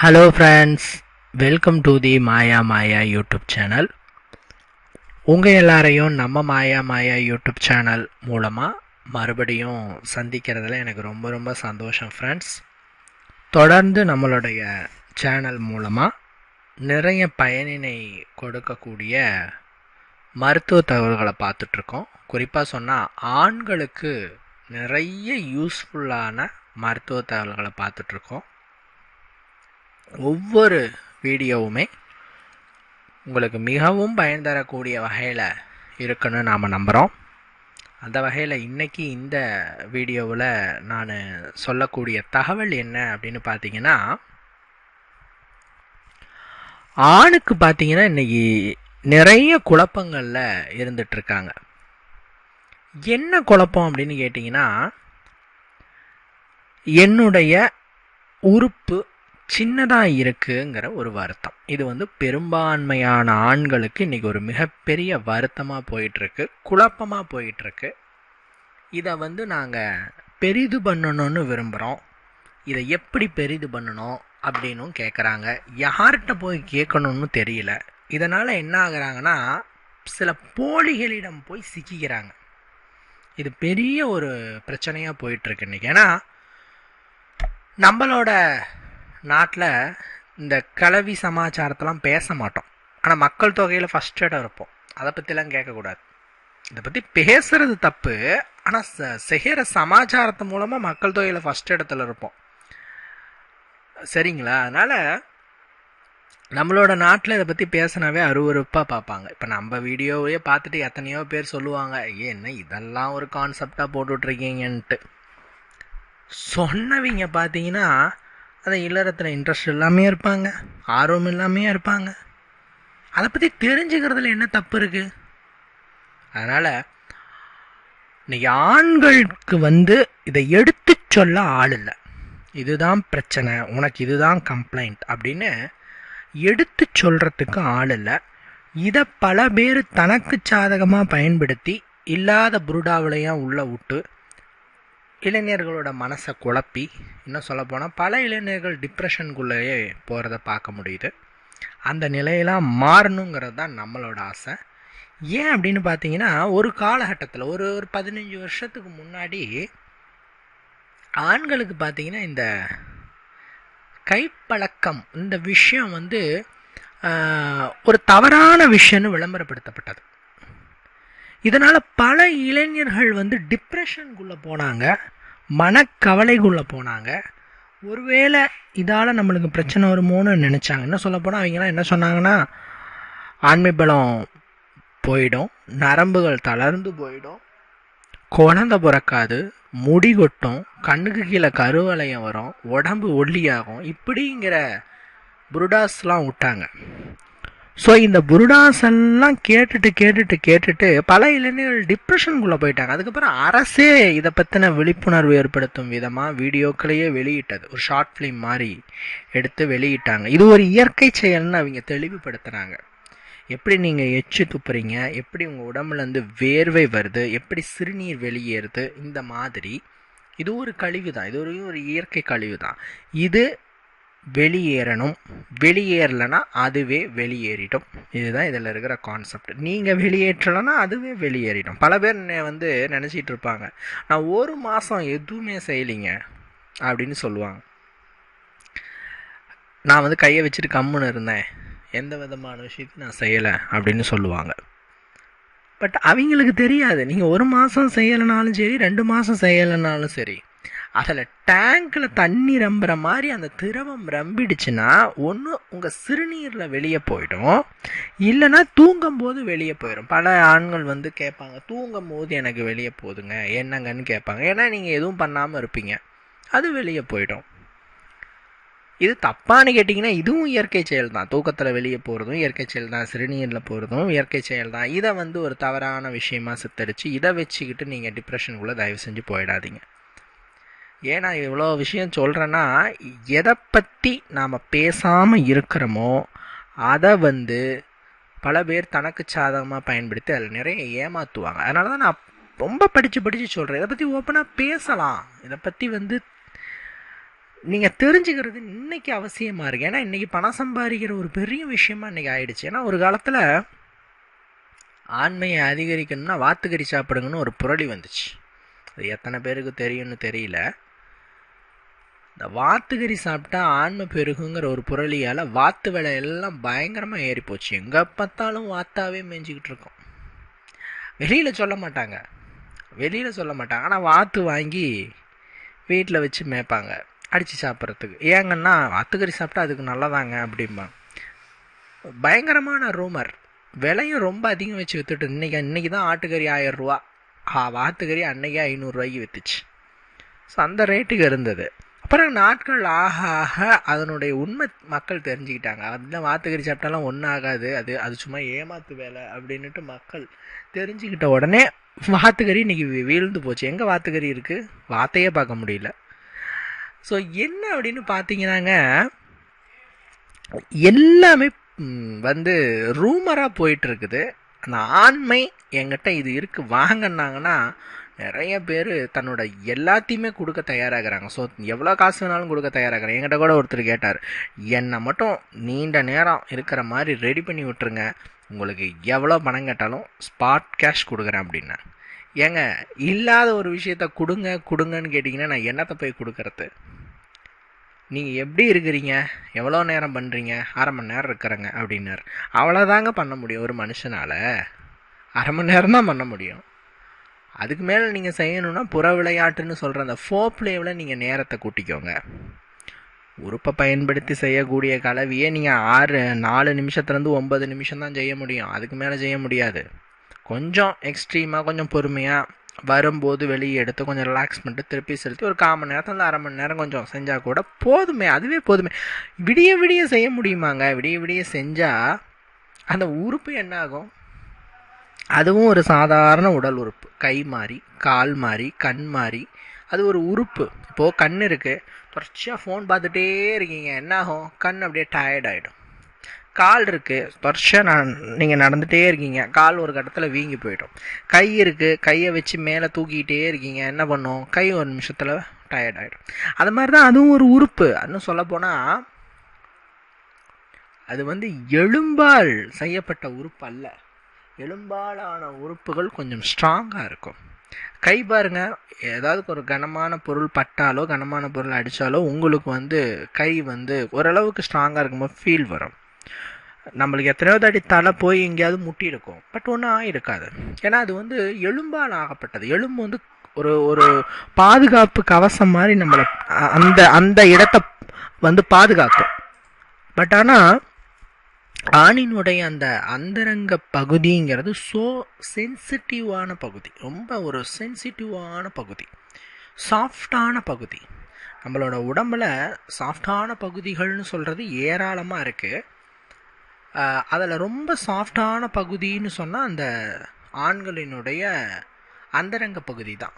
Hello friends welcome to the Maya Maya YouTube channel உங்கள் எல்லாரையும் நம்ம மாயா மாயா யூடியூப் சேனல் மூலமாக மறுபடியும் சந்திக்கிறதுல எனக்கு ரொம்ப ரொம்ப சந்தோஷம் ஃப்ரெண்ட்ஸ் தொடர்ந்து நம்மளுடைய சேனல் மூலமாக நிறைய பயனினை கொடுக்கக்கூடிய மருத்துவ தகவல்களை பார்த்துட்ருக்கோம். குறிப்பாக சொன்னால் ஆண்களுக்கு நிறைய யூஸ்ஃபுல்லான மருத்துவ தகவல்களை பார்த்துட்ருக்கோம். ஒவ்வொரு வீடியோவுமே உங்களுக்கு மிகவும் பயன் தரக்கூடிய வகையில் இருக்குன்னு நாம் நம்புகிறோம் அந்த வகையில் இன்றைக்கி இந்த வீடியோவில் நான் சொல்லக்கூடிய தகவல் என்ன அப்படின்னு பார்த்தீங்கன்னா ஆணுக்கு பார்த்தீங்கன்னா இன்றைக்கி நிறைய குழப்பங்களில் இருந்துகிட்ருக்காங்க என்ன குழப்பம் அப்படின்னு கேட்டிங்கன்னா என்னுடைய உறுப்பு சின்னதாக இருக்குங்கிற ஒரு வருத்தம். இது வந்து பெரும்பான்மையான ஆண்களுக்கு இன்றைக்கி ஒரு மிகப்பெரிய வருத்தமாக போயிட்டுருக்கு குழப்பமாக போயிட்டுருக்கு. இதை வந்து நாங்கள் பெரிது பண்ணணும்னு விரும்புகிறோம் இதை எப்படி பெரிது பண்ணணும் அப்படின்னும் கேட்குறாங்க யார்கிட்ட போய் கேட்கணும்னு தெரியல. இதனால் என்ன ஆகுறாங்கன்னா சில போலிகளிடம் போய் சிக்கிக்கிறாங்க. இது பெரிய ஒரு பிரச்சனையாக போயிட்டுருக்கு இன்றைக்கி ஏன்னா நம்மளோட நாட்டில் இந்த கலவி சமாச்சாரத்தெல்லாம் பேச மாட்டோம். ஆனால் மக்கள் தொகையில் ஃபஸ்ட் இடம் இருப்போம். அதை பற்றிலாம் கேட்கக்கூடாது இதை பற்றி பேசுகிறது தப்பு. ஆனால் செய்கிற சமாச்சாரத்து மூலமாக மக்கள் தொகையில் ஃபஸ்ட் இடத்துல இருப்போம். சரிங்களா? அதனால் நம்மளோட நாட்டில் இதை பற்றி பேசினாவே அருவறுப்பாக பார்ப்பாங்க இப்போ நம்ம வீடியோவையே பார்த்துட்டு எத்தனையோ பேர் சொல்லுவாங்க என்ன இதெல்லாம் ஒரு கான்செப்டாக போட்டுட்ருக்கீங்கன்ட்டு சொன்னவங்க பார்த்தீங்கன்னா அதை இல்லறத்தில் இன்ட்ரெஸ்ட் இல்லாமையே இருப்பாங்க ஆர்வம் இல்லாமையும் இருப்பாங்க. அதை பற்றி தெரிஞ்சுக்கிறதுல என்ன தப்பு இருக்குது அதனால் இன்னைக்கு ஆண்களுக்கு வந்து இதை எடுத்து சொல்ல ஆள் இல்லை. இதுதான் பிரச்சனை உனக்கு இதுதான் கம்ப்ளைண்ட் அப்படின்னு எடுத்து சொல்கிறதுக்கு ஆள் இல்லை. இதை பல பேர் தனக்கு சாதகமாக பயன்படுத்தி இல்லாத புருடாவிலையும் உள்ளே விட்டு இளைஞர்களோட மனசை குழப்பி இன்னும் சொல்லப்போனால் பல இளைஞர்கள் டிப்ரெஷனுக்குள்ளேயே போகிறத பார்க்க முடியுது. அந்த நிலையெல்லாம் மாறணுங்கிறது தான் நம்மளோட ஆசை. ஏன் அப்படின்னு பார்த்தீங்கன்னா ஒரு காலகட்டத்தில் ஒரு ஒரு பதினஞ்சு வருஷத்துக்கு முன்னாடி ஆண்களுக்கு பார்த்தீங்கன்னா இந்த கைப்பழக்கம் இந்த விஷயம் வந்து ஒரு தவறான விஷயம்னு விளம்பரப்படுத்தப்பட்டது. இதனால் பல இளைஞர்கள் வந்து டிப்ரெஷனுக்குள்ளே போனாங்க மனக்கவலைக்குள்ளே போனாங்க. ஒருவேளை இதால் நம்மளுக்கு பிரச்சனை வருமோன்னு நினச்சாங்க என்ன சொல்லப்போனால் அவங்களாம் என்ன சொன்னாங்கன்னா ஆண்மை பலம் போயிடும் நரம்புகள் தளர்ந்து போயிடும் குழந்த பிறக்காது முடி கொட்டும் கண்ணுக்கு கீழே கருவளையம் வரும் உடம்பு ஒல்லியாகும் இப்படிங்கிற புருடாஸ்லாம் விட்டாங்க. ஸோ இந்த புருடாஸ் எல்லாம் கேட்டுட்டு கேட்டுட்டு கேட்டுட்டு பல இளைஞர்கள் டிப்ரெஷனுக்குள்ளே போயிட்டாங்க. அதுக்கப்புறம் அரசே இதை பற்றின விழிப்புணர்வு ஏற்படுத்தும் விதமாக வீடியோக்களையே வெளியிட்டது. ஒரு ஷார்ட் ஃபிலிம் மாதிரி எடுத்து வெளியிட்டாங்க. இது ஒரு இயற்கை செயல்னு அவங்க தெளிவுபடுத்துகிறாங்க எப்படி நீங்கள் எச்சு துப்புறீங்க? எப்படி உங்கள் உடம்புலேருந்து வேர்வை வருது? எப்படி சிறுநீர் வெளியேறுது? இந்த மாதிரி. இது ஒரு கழிவு தான் இது ஒரு ஒரு இயற்கை கழிவு தான் இது வெளியேறணும். வெளியேறலைன்னா அதுவே வெளியேறிடும். இதுதான் இதில் இருக்கிற கான்செப்ட் நீங்கள் வெளியேற்றலைன்னா அதுவே வெளியேறிடும். பல பேர் வந்து நினச்சிட்டு இருப்பாங்க. நான் ஒரு மாதம் எதுவுமே செய்யலைங்க அப்படின்னு சொல்லுவாங்க. நான் வந்து கையை வச்சுட்டு கம்முன்னு இருந்தேன். எந்த விதமான விஷயத்தையும் நான் செய்யலை அப்படின்னு சொல்லுவாங்க. பட் அவங்களுக்கு தெரியாது. நீங்கள் ஒரு மாதம் செய்யலைனாலும் சரி ரெண்டு மாதம் செய்யலைனாலும் சரி. அதில் டேங்கில் தண்ணி ரம்புற மாதிரி அந்த திரவம் ரம்பிடுச்சுன்னா ஒன்று உங்கள் சிறுநீரில் வெளியே போயிடும். இல்லைன்னா தூங்கும் போது வெளியே போயிடும் பல ஆண்கள் வந்து கேட்பாங்க தூங்கும் போது எனக்கு வெளியே போகுதுங்க என்னங்கன்னு கேட்பாங்க. ஏன்னா நீங்கள் எதுவும் பண்ணாமல் இருப்பீங்க. அது வெளியே போயிடும். இது தப்பான்னு கேட்டிங்கன்னா இதுவும் இயற்கை செயல் தான் தூக்கத்தில் வெளியே போகிறதும் இயற்கை செயல் தான் சிறுநீரில் போகிறதும் இயற்கை செயல் தான் இதை வந்து ஒரு தவறான விஷயமா சித்தரித்து இதை வச்சுக்கிட்டு நீங்கள் டிப்ரெஷனுக்குள்ளே தயவு செஞ்சு போயிடாதீங்க. ஏன்னா இவ்வளோ விஷயம் சொல்கிறேன்னா எதை பற்றி நாம் பேசாமல் இருக்கிறோமோ அதை வந்து பல பேர் தனக்கு சாதகமாக பயன்படுத்தி அதில் நிறைய ஏமாற்றுவாங்க அதனால தான் நான் ரொம்ப படித்து படித்து சொல்கிறேன் இதை பற்றி ஓப்பனாக பேசலாம். இதை பற்றி வந்து நீங்கள் தெரிஞ்சுக்கிறது இன்றைக்கி அவசியமாக இருக்குது ஏன்னா இன்றைக்கி பணம் சம்பாதிக்கிற ஒரு பெரிய விஷயமா இன்றைக்கி ஆயிடுச்சு. ஏன்னா ஒரு காலத்தில் ஆண்மையை அதிகரிக்கணும்னா வாத்துக்கறி சாப்பிடுங்கன்னு ஒரு புரளி வந்துச்சு. அது எத்தனை பேருக்கு தெரியும்னு தெரியல. இந்த வாத்துக்கறி சாப்பிட்டா ஆன்மை பெருகுங்கிற ஒரு புரளியால் வாத்து விலை எல்லாம் பயங்கரமாக ஏறி போச்சு. எங்கே பார்த்தாலும் வாத்தாவே மேய்ஞ்சிக்கிட்டு இருக்கோம். வெளியில் சொல்ல மாட்டாங்க. வெளியில் சொல்ல மாட்டாங்க. ஆனால் வாத்து வாங்கி வீட்டில் வச்சு மேய்ப்பாங்க. அடித்து சாப்பிட்றதுக்கு. ஏங்கன்னா வாத்துக்கறி சாப்பிட்டா அதுக்கு நல்லதாங்க அப்படிம்பாங்க பயங்கரமான ரூமர். விலையும் ரொம்ப அதிகம் வச்சு வித்துட்டு இன்றைக்கி இன்றைக்கி தான் ஆட்டுக்கறி ஆயிரம் ரூபா. ஆ வாத்துக்கறி அன்னைக்கே ஐநூறுரூவாய்க்கு விற்றுச்சு ஸோ அந்த ரேட்டுக்கு இருந்தது. அப்புறம் நாட்கள் ஆக ஆக அதனுடைய உண்மை மக்கள் தெரிஞ்சுக்கிட்டாங்க. அதெல்லாம் வாத்துக்கறி சாப்பிட்டாலும் ஒன்றும் ஆகாது அது அது சும்மா ஏமாத்து வேலை அப்படின்னுட்டு மக்கள் தெரிஞ்சுக்கிட்ட உடனே வாத்துக்கறி இன்னைக்கு வீழ்ந்து போச்சு. எங்கே வாத்துக்கறி இருக்குது வாத்தையே பார்க்க முடியல. ஸோ என்ன அப்படின்னு பார்த்தீங்கன்னாங்க எல்லாமே வந்து ரூமராக போயிட்டுருக்குது அந்த ஆண்மை எங்கிட்ட இது இருக்குது வாங்கினாங்கன்னா நிறைய பேர் தன்னோட எல்லாத்தையுமே கொடுக்க தயாராகிறாங்க. ஸோ எவ்வளோ காசு வேணாலும் கொடுக்க தயாராகிறாங்க. என்கிட்ட கூட ஒருத்தர் கேட்டார் என்னை மட்டும் நீண்ட நேரம் இருக்கிற மாதிரி ரெடி பண்ணி விட்டுருங்க. உங்களுக்கு எவ்வளோ பணம் கேட்டாலும் ஸ்பாட் கேஷ் கொடுக்குறேன் அப்படின்னா ஏங்க இல்லாத ஒரு விஷயத்த கொடுங்க கொடுங்கன்னு கேட்டிங்கன்னா நான் என்னத்தை போய் கொடுக்கறது? நீங்கள் எப்படி இருக்கிறீங்க? எவ்வளோ நேரம் பண்ணுறீங்க அரை மணி நேரம் இருக்கிறேங்க அப்படின்னாரு. அவ்வளோதாங்க பண்ண முடியும் ஒரு மனுஷனால். அரை மணி நேரம் தான் பண்ண முடியும். அதுக்கு மேலே நீங்கள் செய்யணும்னா புற விளையாட்டுன்னு சொல்கிற அந்த ஃபோ பிளேவில் நீங்கள் நேரத்தை கூட்டிக்கோங்க. உறுப்பை பயன்படுத்தி செய்யக்கூடிய கலவியை நீங்கள் ஆறு நாலு நிமிஷத்துலேருந்து ஒம்பது நிமிஷம் தான் செய்ய முடியும். அதுக்கு மேலே செய்ய முடியாது. கொஞ்சம் எக்ஸ்ட்ரீமாக கொஞ்சம் பொறுமையாக வரும்போது வெளியே எடுத்து கொஞ்சம் ரிலாக்ஸ் பண்ணிட்டு திருப்பி செலுத்தி ஒரு கால் மணி நேரத்தில் அரை மணி நேரம் கொஞ்சம் செஞ்சால் கூட போதுமே அதுவே போதுமே. விடிய விடிய செய்ய முடியுமாங்க? விடிய விடிய செஞ்சால் அந்த உறுப்பு என்ன ஆகும்? அதுவும் ஒரு சாதாரண உடல் உறுப்பு. கை மாறி கால் மாறி கண் மாறி. அது ஒரு உறுப்பு. இப்போது கண் இருக்குது தொடர்ச்சியாக ஃபோன் பார்த்துட்டே இருக்கீங்க. என்ன ஆகும் கண் அப்படியே டயர்ட் ஆகிடும் கால் இருக்குது தொடர்ச்சியாக நான் நீங்கள் நடந்துகிட்டே இருக்கீங்க. கால் ஒரு கட்டத்தில் வீங்கி போயிடும். கை இருக்குது கையை வச்சு மேலே தூக்கிக்கிட்டே இருக்கீங்க. என்ன பண்ணும்? கை ஒரு நிமிஷத்தில் டயர்ட் ஆகிடும் அது மாதிரி தான் அதுவும் ஒரு உறுப்பு. இன்னும் சொல்லப்போனால் அது வந்து எலும்பால் செய்யப்பட்ட உறுப்பு அல்ல எலும்பாலான உறுப்புகள் கொஞ்சம் ஸ்ட்ராங்காக இருக்கும். கை பாருங்க ஏதாவது ஒரு கனமான பொருள் பட்டாலோ கனமான பொருள் அடித்தாலோ உங்களுக்கு வந்து கை வந்து ஓரளவுக்கு ஸ்ட்ராங்காக இருக்கும்போது ஃபீல் வரும். நம்மளுக்கு எத்தனையோ தாட்டி தலை போய் எங்கேயாவது முட்டியிருக்கும் பட் ஒன்றும் ஆகிருக்காது ஏன்னா அது வந்து எலும்பால் ஆகப்பட்டது. எலும்பு வந்து ஒரு ஒரு பாதுகாப்பு கவசம் மாதிரி நம்மளை அந்த அந்த இடத்த வந்து பாதுகாக்கும். பட் ஆனால் ஆணினுடைய அந்த அந்தரங்க பகுதிங்கிறது ஸோ சென்சிட்டிவான பகுதி. ரொம்ப ஒரு சென்சிட்டிவான பகுதி. சாஃப்டான பகுதி. நம்மளோட உடம்பில் சாஃப்டான பகுதிகள்னு சொல்கிறது ஏராளமாக இருக்குது அதில் ரொம்ப சாஃப்டான பகுதின்னு சொன்னால் அந்த ஆண்களினுடைய அந்தரங்க பகுதி தான்.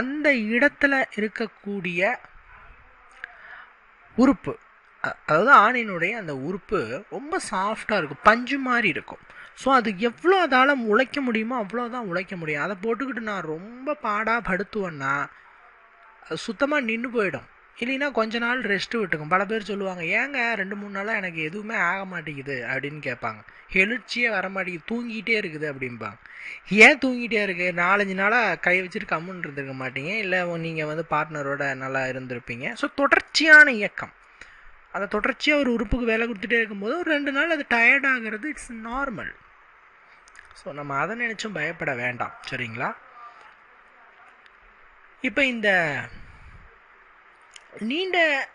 அந்த இடத்துல இருக்கக்கூடிய உறுப்பு அதாவது ஆணினுடைய அந்த உறுப்பு ரொம்ப சாஃப்டாக இருக்கும். பஞ்சு மாதிரி இருக்கும். ஸோ அது எவ்வளோ அதால் உழைக்க முடியுமோ அவ்வளோ தான் உழைக்க முடியும். அதை போட்டுக்கிட்டு நான் ரொம்ப பாடாக படுத்துவேன்னா அது சுத்தமாக நின்று போயிடும். இல்லைன்னா கொஞ்ச நாள் ரெஸ்ட்டு விட்டுக்கும். பல பேர் சொல்லுவாங்க ஏங்க ரெண்டு மூணு நாளாக எனக்கு எதுவுமே ஆக மாட்டேங்குது. அப்படின்னு கேட்பாங்க. எழுச்சியே வர மாட்டேங்குது. தூங்கிட்டே இருக்குது அப்படிம்பாங்க. ஏன் தூங்கிட்டே இருக்குது நாலஞ்சு நாளாக கை வச்சுட்டு கம்முன்னு இருந்திருக்க மாட்டீங்க? இல்லை நீங்கள் வந்து பார்ட்னரோட நல்லா இருந்திருப்பீங்க? ஸோ தொடர்ச்சியான இயக்கம். அதை தொடர்ச்சியாக ஒரு உறுப்புக்கு வேலை கொடுத்துட்டே இருக்கும்போது ஒரு ரெண்டு நாள் அது டயர்டாகிறது இட்ஸ் நார்மல் ஸோ நம்ம அதை நினச்சும் பயப்பட வேண்டாம். சரிங்களா? இப்போ இந்த நீண்ட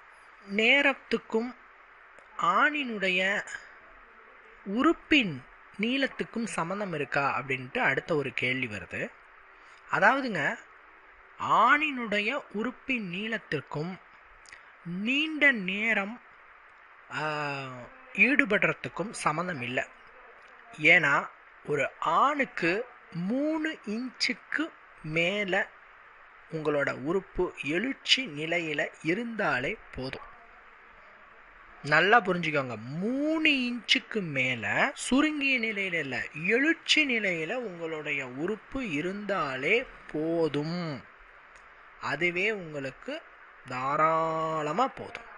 நேரத்துக்கும் ஆணினுடைய உறுப்பின் நீளத்துக்கும் சம்மந்தம் இருக்கா அப்படின்ட்டு அடுத்த ஒரு கேள்வி வருது. அதாவதுங்க ஆணினுடைய உறுப்பின் நீளத்திற்கும் நீண்ட நேரம் ஈடுபடுறதுக்கும் சம்மந்தம் இல்லை ஏன்னா ஒரு ஆணுக்கு மூணு இன்ச்சுக்கு மேலே உங்களோட உறுப்பு எழுச்சி நிலையில் இருந்தாலே போதும். நல்லா புரிஞ்சுக்கோங்க. மூணு இன்ச்சுக்கு மேலே சுருங்கிய நிலையில் இல்லை எழுச்சி நிலையில் உங்களுடைய உறுப்பு இருந்தாலே போதும். அதுவே உங்களுக்கு தாராளமாக போதும்.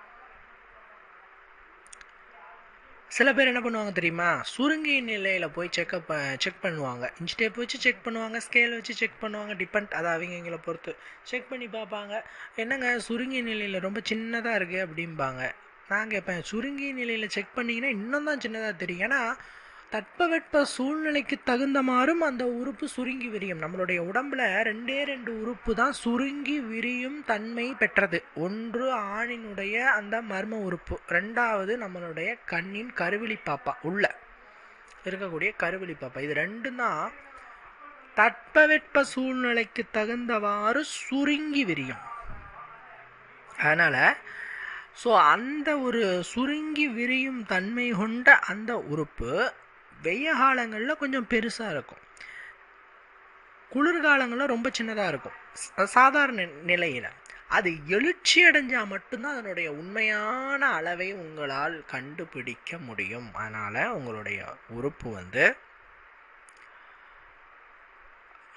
சில பேர் என்ன பண்ணுவாங்க தெரியுமா? சுருங்கிய நிலையில் போய் செக்அப் செக் பண்ணுவாங்க. இன்ச் டேப் வச்சு செக் பண்ணுவாங்க. ஸ்கேல் வச்சு செக் பண்ணுவாங்க. டிபெண்ட் அது அவங்கங்களை பொறுத்து. செக் பண்ணி பார்ப்பாங்க. என்னங்க சுருங்கிய நிலையில் ரொம்ப சின்னதாக இருக்குது அப்படிம்பாங்க. நான் கேட்பேன் சுருங்கிய நிலையில் செக் பண்ணிங்கன்னா இன்னும் தான் சின்னதாக தெரியும். ஏன்னா தட்பவெட்ப சூழ்நிலைக்கு தகுந்தமாறும் அந்த உறுப்பு சுருங்கி விரியும். நம்மளுடைய உடம்புல ரெண்டே ரெண்டு உறுப்பு தான் சுருங்கி விரியும் தன்மை பெற்றது. ஒன்று ஆணினுடைய அந்த மர்ம உறுப்பு. ரெண்டாவது நம்மளுடைய கண்ணின் கருவிழி பாப்பா உள்ள இருக்கக்கூடிய கருவிழி பாப்பா. இது ரெண்டும் தான் தட்பவெட்ப சூழ்நிலைக்கு தகுந்தவாறு சுருங்கி விரியும். அதனால் ஸோ அந்த ஒரு சுருங்கி விரியும் தன்மை கொண்ட அந்த உறுப்பு வெய்ய காலங்களில் கொஞ்சம் பெருசாக இருக்கும். குளிர்காலங்களில் ரொம்ப சின்னதாக இருக்கும். சாதாரண நிலையில். அது எழுச்சி அடைஞ்சால் மட்டும்தான் அதனுடைய உண்மையான அளவை உங்களால் கண்டுபிடிக்க முடியும். அதனால் உங்களுடைய உறுப்பு வந்து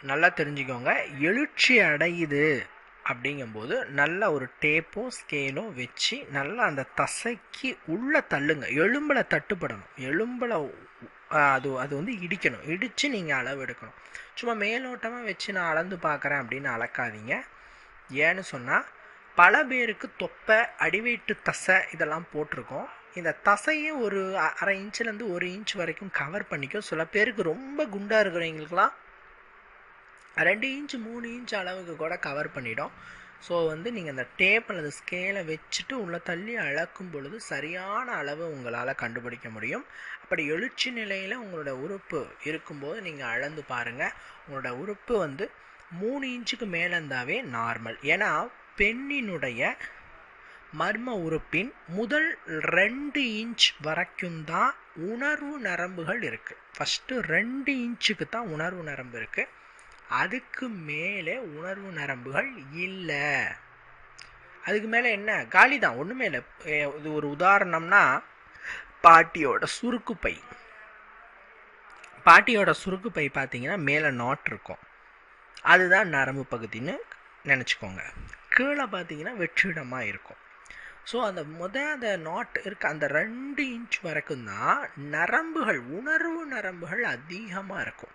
நல்லா தெரிஞ்சுக்கோங்க. எழுச்சி அடையுது. அப்படிங்கும்போது நல்ல ஒரு டேப்போ ஸ்கேனோ வச்சு நல்லா அந்த தசைக்கு உள்ளே தள்ளுங்க. எலும்பில் தட்டுப்படணும். எலும்பில் அது அது வந்து இடிக்கணும். இடித்து நீங்கள் அளவு எடுக்கணும். சும்மா மேலோட்டமாக வச்சு நான் அளந்து பார்க்குறேன் அப்படின்னு அளக்காதீங்க. ஏன்னு சொன்னால் பல பேருக்கு தொப்பை அடிவயிட்டு தசை இதெல்லாம் போட்டிருக்கோம். இந்த தசையை ஒரு அரை இன்ச்சிலேருந்து ஒரு இன்ச் வரைக்கும் கவர் பண்ணிக்கும். சில பேருக்கு ரொம்ப குண்டாக இருக்கிறவங்களுக்குலாம் ரெண்டு இன்ச் மூணு இன்ச் அளவுக்கு கூட கவர் பண்ணிடும். ஸோ வந்து நீங்கள் அந்த டேப் அல்லது ஸ்கேலை வச்சுட்டு உள்ளே தள்ளி அளக்கும் பொழுது சரியான அளவு உங்களால் கண்டுபிடிக்க முடியும். அப்படி எழுச்சி நிலையில் உங்களோட உறுப்பு இருக்கும்போது நீங்கள் அளந்து பாருங்கள் உங்களோட உறுப்பு வந்து மூணு இன்ச்சுக்கு மேலே இருந்தாவே நார்மல் ஏன்னா பெண்ணினுடைய மர்ம உறுப்பின் முதல் ரெண்டு இன்ச் வரைக்கும் தான் உணர்வு நரம்புகள் இருக்குது ஃபஸ்ட்டு ரெண்டு இன்ச்சுக்கு தான் உணர்வு நரம்பு இருக்குது அதுக்கு மேலே உணர்வு நரம்புகள் இல்லை. அதுக்கு மேலே என்ன? காலி தான் ஒன்றுமே இல்லை இது ஒரு உதாரணம்னா பாட்டியோட சுருக்கு பை. பாட்டியோட சுருக்கு பை பார்த்தீங்கன்னா மேலே நாட் இருக்கும். அதுதான் நரம்பு பகுதின்னு நினச்சிக்கோங்க. கீழே பார்த்தீங்கன்னா வெற்றிடமாக இருக்கும். ஸோ அந்த முத அந்த நாட் இருக்க அந்த ரெண்டு இன்ச் வரைக்கும் தான் நரம்புகள் உணர்வு நரம்புகள் அதிகமாக இருக்கும்.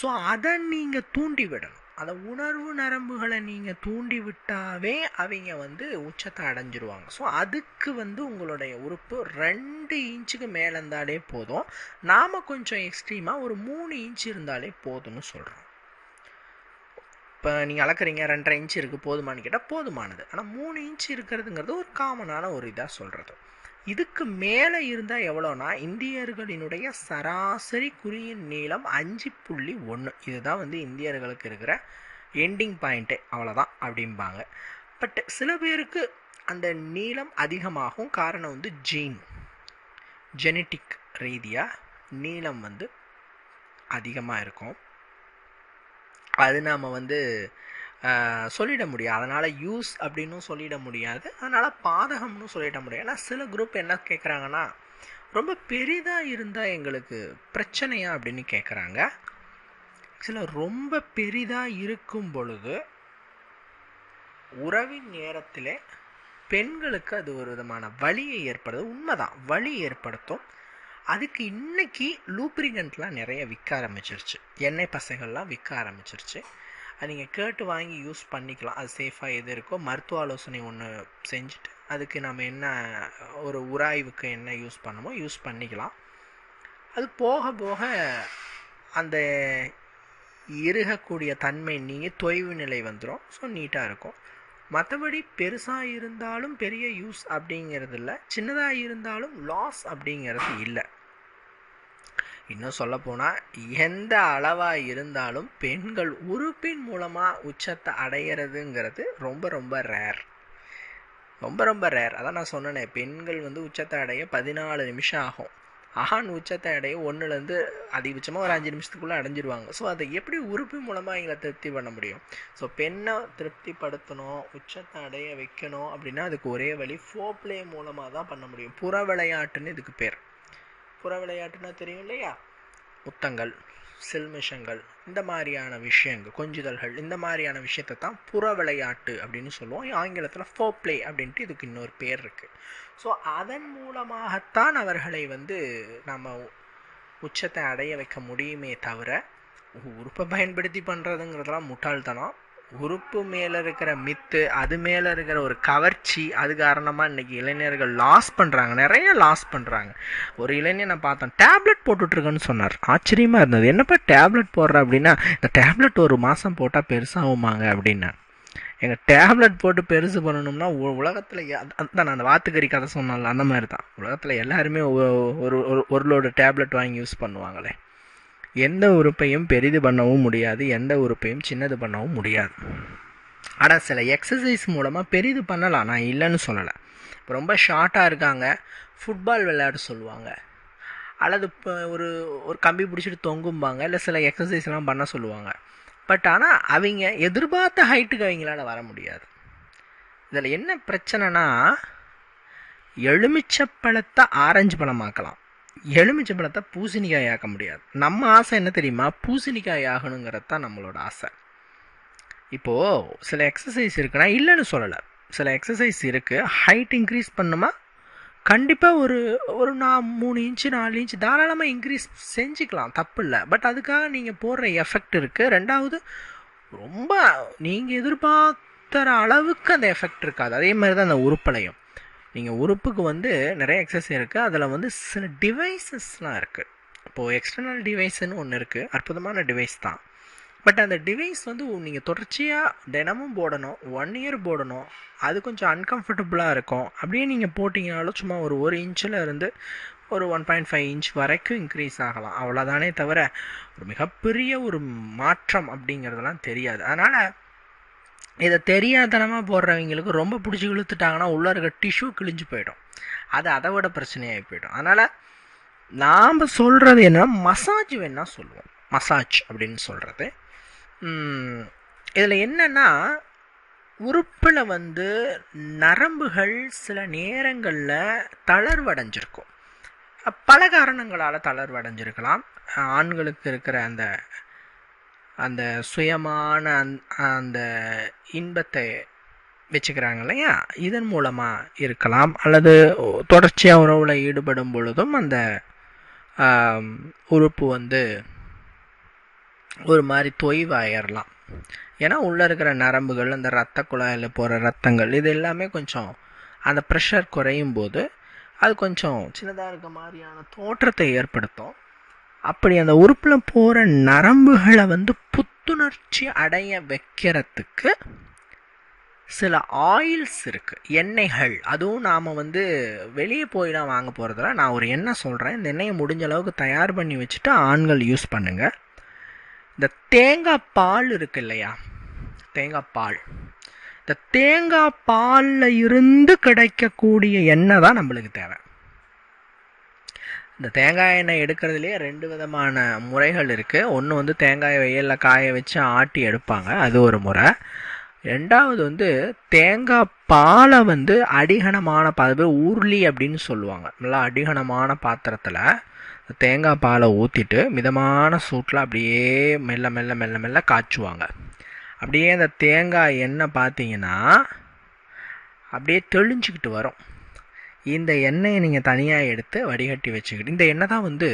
ஸோ அதை நீங்கள் தூண்டி விடணும். அந்த உணர்வு நரம்புகளை நீங்கள் தூண்டி விட்டாவே அவங்க வந்து உச்சத்தை அடைஞ்சிருவாங்க. ஸோ அதுக்கு வந்து உங்களுடைய உறுப்பு ரெண்டு இன்ச்சுக்கு மேலே இருந்தாலே போதும். நாம் கொஞ்சம் எக்ஸ்ட்ரீமாக ஒரு மூணு இன்ச் இருந்தாலே போதும்னு சொல்கிறோம் இப்போ நீங்கள் அளக்குறீங்க ரெண்டரை இன்ச் இருக்குது போதுமானு கேட்டால் போதுமானது. ஆனால் மூணு இன்ச் இருக்கிறதுங்கிறது ஒரு காமனான ஒரு இதாக சொல்கிறது இதுக்கு மேலே இருந்தால் எவ்வளோனா இந்தியர்களினுடைய சராசரி குறியின் நீளம் அஞ்சு புள்ளி ஒன்று இதுதான் வந்து இந்தியர்களுக்கு இருக்கிற எண்டிங் பாயிண்ட்டு அவ்வளோதான் அப்படிம்பாங்க. பட் சில பேருக்கு அந்த நீளம் அதிகமாகும். காரணம் வந்து ஜீன் ஜெனட்டிக் ரீதியாக நீளம் வந்து அதிகமாக இருக்கும். அது நாம் வந்து சொல்லிட முடியாது. அதனால் யூஸ் அப்படின்னும் சொல்லிட முடியாது. அதனால் பாதகம்னு சொல்லிட முடியாது. ஏன்னா சில குரூப் என்ன கேட்குறாங்கன்னா ரொம்ப பெரிதாக இருந்தால் எங்களுக்கு பிரச்சனையா அப்படின்னு கேட்குறாங்க சில ரொம்ப பெரிதாக இருக்கும் பொழுது உறவின் நேரத்தில் பெண்களுக்கு அது ஒரு விதமான வழியை ஏற்படுது உண்மைதான். வழி ஏற்படுத்தும். அதுக்கு இன்னைக்கு லூப்ரிகண்ட்லாம் நிறைய விற்க ஆரம்பிச்சிருச்சு. எண்ணெய் பசங்கள்லாம் விற்க ஆரம்பிச்சிருச்சு. அது நீங்கள் கேட்டு வாங்கி யூஸ் பண்ணிக்கலாம். அது சேஃபாக எது இருக்கோ மருத்துவ ஆலோசனை ஒன்று செஞ்சுட்டு அதுக்கு நம்ம என்ன ஒரு உராய்வுக்கு என்ன யூஸ் பண்ணமோ யூஸ் பண்ணிக்கலாம். அது போக போக அந்த இருகக்கூடிய தன்மை நீங்கள் தொய்வு நிலை வந்துடும் ஸோ நீட்டாக இருக்கும். மற்றபடி பெருசாக இருந்தாலும் பெரிய யூஸ் அப்படிங்கிறது இல்லை சின்னதாக இருந்தாலும் லாஸ் அப்படிங்கிறது இல்லை. இன்னும் சொல்லப்போனால் எந்த அளவாக இருந்தாலும் பெண்கள் உறுப்பின் மூலமாக உச்சத்தை அடையிறதுங்கிறது ரொம்ப ரொம்ப ரேர் ரொம்ப ரொம்ப ரேர் அதான் நான் சொன்னேனே பெண்கள் வந்து உச்சத்தை அடைய பதினாலு நிமிஷம் ஆகும். ஆண் உச்சத்தை அடைய ஒன்றுலேருந்து அதிகபட்சமாக ஒரு அஞ்சு நிமிஷத்துக்குள்ளே அடைஞ்சிருவாங்க. ஸோ அதை எப்படி உறுப்பு மூலமாக எங்களை திருப்தி பண்ண முடியும்? ஸோ பெண்ணை திருப்திப்படுத்தணும் உச்சத்தை அடைய வைக்கணும் அப்படின்னா அதுக்கு ஒரே வழி ஃபோப்ளே மூலமாக தான் பண்ண முடியும். புற விளையாட்டுன்னு இதுக்கு பேர். புற விளையாட்டுன்னா தெரியும் இல்லையா? முத்தங்கள் சில்மிஷங்கள் இந்த மாதிரியான விஷயங்கள் கொஞ்சுதல்கள் இந்த மாதிரியான விஷயத்தை தான் புற விளையாட்டு அப்படின்னு சொல்லுவோம். ஆங்கிலத்தில் ஃபோப்ளே அப்படின்ட்டு இதுக்கு இன்னொரு பேர் இருக்குது ஸோ அதன் மூலமாகத்தான் அவர்களை வந்து நம்ம உச்சத்தை அடைய வைக்க முடியுமே தவிர உறுப்பை பயன்படுத்தி பண்ணுறதுங்கிறதெல்லாம் முட்டாள்தனம். உறுப்பு மேலே இருக்கிற மித்து அது மேலே இருக்கிற ஒரு கவர்ச்சி அது காரணமாக இன்றைக்கி இளைஞர்கள் லாஸ் பண்ணுறாங்க நிறைய லாஸ் பண்ணுறாங்க ஒரு இளைஞனை நான் பார்த்தேன் டேப்லெட் போட்டுட்ருக்கேன்னு சொன்னார். ஆச்சரியமாக இருந்தது. என்னப்பா டேப்லெட் போடுற அப்படின்னா இந்த டேப்லெட் ஒரு மாதம் போட்டால் பெருசாகுமாங்க அப்படின்னா. எங்கள் டேப்லெட் போட்டு பெருசு பண்ணணும்னா உலகத்தில் அதான் நான் அந்த வாத்துக்கறி கதை சொன்னால அந்த மாதிரி தான் உலகத்தில் எல்லாருமே ஒரு ஒரு லோடு டேப்லெட் வாங்கி யூஸ் பண்ணுவாங்களே. எந்த உறுப்பையும் பெரிது பண்ணவும் முடியாது எந்த உறுப்பையும் சின்னது பண்ணவும் முடியாது. ஆனால் சில எக்ஸசைஸ் மூலமாக பெரிது பண்ணலாம். நான் இல்லைன்னு சொல்லலை. இப்போ ரொம்ப ஷார்ட்டாக இருக்காங்க. ஃபுட்பால் விளையாட சொல்லுவாங்க. அல்லது இப்போ ஒரு ஒரு கம்பி பிடிச்சிட்டு தொங்கும்பாங்க. இல்லை சில எக்ஸசைஸ்லாம் பண்ண சொல்லுவாங்க. பட் ஆனால் அவங்க எதிர்பார்த்த ஹைட்டுக்கு அவங்களால வர முடியாது. இதில் என்ன பிரச்சனைனா எலுமிச்சப்பழத்தை ஆரஞ்சு பழமாக்கலாம். எலுமிச்சை பழத்தை பூசணிக்காய் ஆக்க முடியாது. நம்ம ஆசை என்ன தெரியுமா? பூசணிக்காய் ஆகணுங்கிறது தான் நம்மளோட ஆசை. இப்போது சில எக்ஸசைஸ் இருக்குன்னா இல்லைன்னு சொல்லலை. சில எக்ஸசைஸ் இருக்குது ஹைட் இன்க்ரீஸ் பண்ணுமா? கண்டிப்பாக ஒரு ஒரு நான் மூணு இன்ச்சு நாலு இன்ச்சு தாராளமாக இன்க்ரீஸ் செஞ்சுக்கலாம். தப்பு இல்லை. பட் அதுக்காக நீங்கள் போடுற எஃபெக்ட் இருக்குது ரெண்டாவது ரொம்ப நீங்கள் எதிர்பார்க்குற அளவுக்கு அந்த எஃபெக்ட் இருக்காது. அதே மாதிரி தான் அந்த உருப்பலையும் நீங்கள் உறுப்புக்கு வந்து நிறைய எக்ஸசைஸ் இருக்குது அதில் வந்து சில டிவைசஸ்லாம் இருக்குது இப்போது எக்ஸ்டர்னல் டிவைஸ்னு ஒன்று இருக்குது அற்புதமான டிவைஸ் தான். பட் அந்த டிவைஸ் வந்து நீங்கள் தொடர்ச்சியாக தினமும் போடணும். ஒன் இயர் போடணும். அது கொஞ்சம் அன்கம்ஃபர்டபுளாக இருக்கும். அப்படியே நீங்கள் போட்டிங்கனாலும் சும்மா ஒரு ஒரு இன்ச்சில் இருந்து ஒரு ஒன் பாயிண்ட் ஃபைவ் இன்ச் வரைக்கும் இன்க்ரீஸ் ஆகலாம். அவ்வளோதானே தவிர ஒரு மிகப்பெரிய ஒரு மாற்றம் அப்படிங்கிறதெல்லாம் தெரியாது. அதனால் இதை தெரியாதனமாக போடுறவங்களுக்கு ரொம்ப பிடிச்சி இழுத்துட்டாங்கன்னா உள்ளே இருக்க டிஷ்யூ கிழிஞ்சு போயிடும். அது அதை விட பிரச்சனையாகி போயிடும். அதனால் நாம் சொல்கிறது என்ன மசாஜ் வேணால் சொல்லுவோம். மசாஜ் அப்படின்னு சொல்கிறது இதில் என்னென்னா உறுப்பில் வந்து நரம்புகள் சில நேரங்களில் தளர்வடைஞ்சிருக்கும். பல காரணங்களால் தளர்வடைஞ்சிருக்கலாம். ஆண்களுக்கு இருக்கிற அந்த அந்த சுயமான அந் அந்த இன்பத்தை வச்சுக்கிறாங்க இல்லையா இதன் மூலமாக இருக்கலாம். அல்லது தொடர்ச்சியாக உறவில் ஈடுபடும் பொழுதும் அந்த உறுப்பு வந்து ஒரு மாதிரி தொய்வாயிடலாம் ஏன்னா உள்ளே இருக்கிற நரம்புகள் அந்த ரத்த குழாயில் போகிற ரத்தங்கள் இது எல்லாமே கொஞ்சம் அந்த ப்ரெஷர் குறையும் போது அது கொஞ்சம் சின்னதாக இருக்க மாதிரியான தோற்றத்தை ஏற்படுத்தும். அப்படி அந்த உறுப்பில் போகிற நரம்புகளை வந்து புத்துணர்ச்சி அடைய வைக்கிறதுக்கு சில ஆயில்ஸ் இருக்குது எண்ணெய்கள். அதுவும் நாம் வந்து வெளியே போய்லாம் வாங்க போகிறதில்ல நான் ஒரு எண்ணெய் சொல்கிறேன் இந்த எண்ணெயை முடிஞ்ச அளவுக்கு தயார் பண்ணி வச்சுட்டு ஆண்கள் யூஸ் பண்ணுங்கள் இந்த தேங்காய் பால் இருக்கு இல்லையா? தேங்காய் பால். இந்த தேங்காய் பாலில் இருந்து கிடைக்கக்கூடிய எண்ணெய் தான் நம்மளுக்கு தேவை. இந்த தேங்காய் எண்ணெய் எடுக்கிறதுலேயே ரெண்டு விதமான முறைகள் இருக்குது ஒன்று வந்து தேங்காயை வெயிலில் காய வச்சு ஆட்டி எடுப்பாங்க. அது ஒரு முறை. ரெண்டாவது வந்து தேங்காய் பாலை வந்து அடிகனமான பா ஊர்லி அப்படின்னு சொல்லுவாங்க. நல்லா அடிகனமான பாத்திரத்தில் தேங்காய் பாலை ஊற்றிட்டு மிதமான சூட்டில் அப்படியே மெல்ல மெல்ல மெல்ல மெல்ல காய்ச்சுவாங்க. அப்படியே அந்த தேங்காய் எண்ணெய் பார்த்தீங்கன்னா அப்படியே தெளிஞ்சிக்கிட்டு வரும். இந்த எண்ணெயை நீங்கள் தனியாக எடுத்து வடிகட்டி வச்சுக்கிட்டு இந்த எண்ணெய் தான் வந்து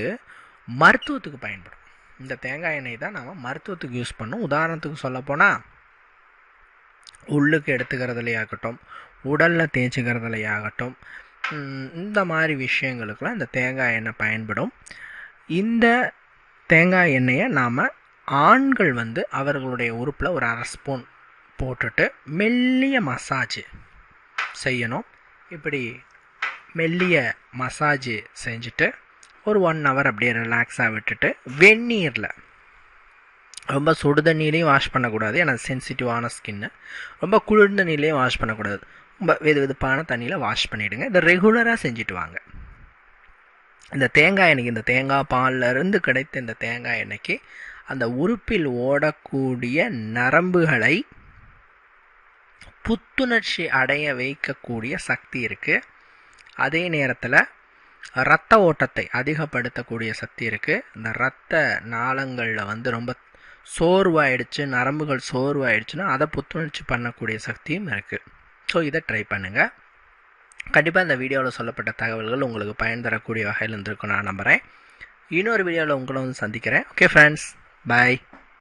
மருத்துவத்துக்கு பயன்படும். இந்த தேங்காய் எண்ணெய் தான் நாம் மருத்துவத்துக்கு யூஸ் பண்ணோம். உதாரணத்துக்கு சொல்லப்போனால் உள்ளுக்கு எடுத்துக்கிறதுலையாகட்டும் உடலில் தேய்ச்சிக்கிறதுலையாகட்டும் இந்த மாதிரி விஷயங்களுக்கெலாம் இந்த தேங்காய் எண்ணெய் பயன்படும். இந்த தேங்காய் எண்ணெயை நாம் ஆண்கள் வந்து அவர்களுடைய உறுப்பில் ஒரு அரை ஸ்பூன் போட்டுட்டு மெல்லிய மசாஜ் செய்யணும். இப்படி மெல்லிய மசாஜ் செஞ்சுட்டு ஒரு ஒன் ஹவர் அப்படியே ரிலாக்ஸாக விட்டுட்டு வெந்நீரில் ரொம்ப சுடு தண்ணியிலையும் வாஷ் பண்ணக்கூடாது ஏன்னா சென்சிட்டிவான ஸ்கின்னு ரொம்ப குளிர்ந்த நீர்லேயும் வாஷ் பண்ணக்கூடாது. ரொம்ப வெது வெதுப்பான தண்ணியில் வாஷ் பண்ணிவிடுங்க இதை ரெகுலராக செஞ்சுட்டு வாங்க. இந்த தேங்காய் எண்ணெய்க்கு இந்த தேங்காய் பால்லேருந்து இருந்து கிடைத்த இந்த தேங்காய் எண்ணெய்க்கு அந்த உறுப்பில் ஓடக்கூடிய நரம்புகளை புத்துணர்ச்சி அடைய வைக்கக்கூடிய சக்தி இருக்குது அதே நேரத்தில் ரத்த ஓட்டத்தை அதிகப்படுத்தக்கூடிய சக்தி இருக்குது இந்த ரத்த நாளங்களில் வந்து ரொம்ப சோர்வாயிடுச்சு நரம்புகள் சோர்வாயிடுச்சுன்னா அதை புத்துணர்ச்சி பண்ணக்கூடிய சக்தியும் இருக்குது ஸோ இதை ட்ரை பண்ணுங்கள் கண்டிப்பாக இந்த வீடியோவில் சொல்லப்பட்ட தகவல்கள் உங்களுக்கு பயன் தரக்கூடிய வகையில் இருந்திருக்கும் நான் நம்புகிறேன் இன்னொரு வீடியோவில் உங்களை வந்து சந்திக்கிறேன். Okay friends bye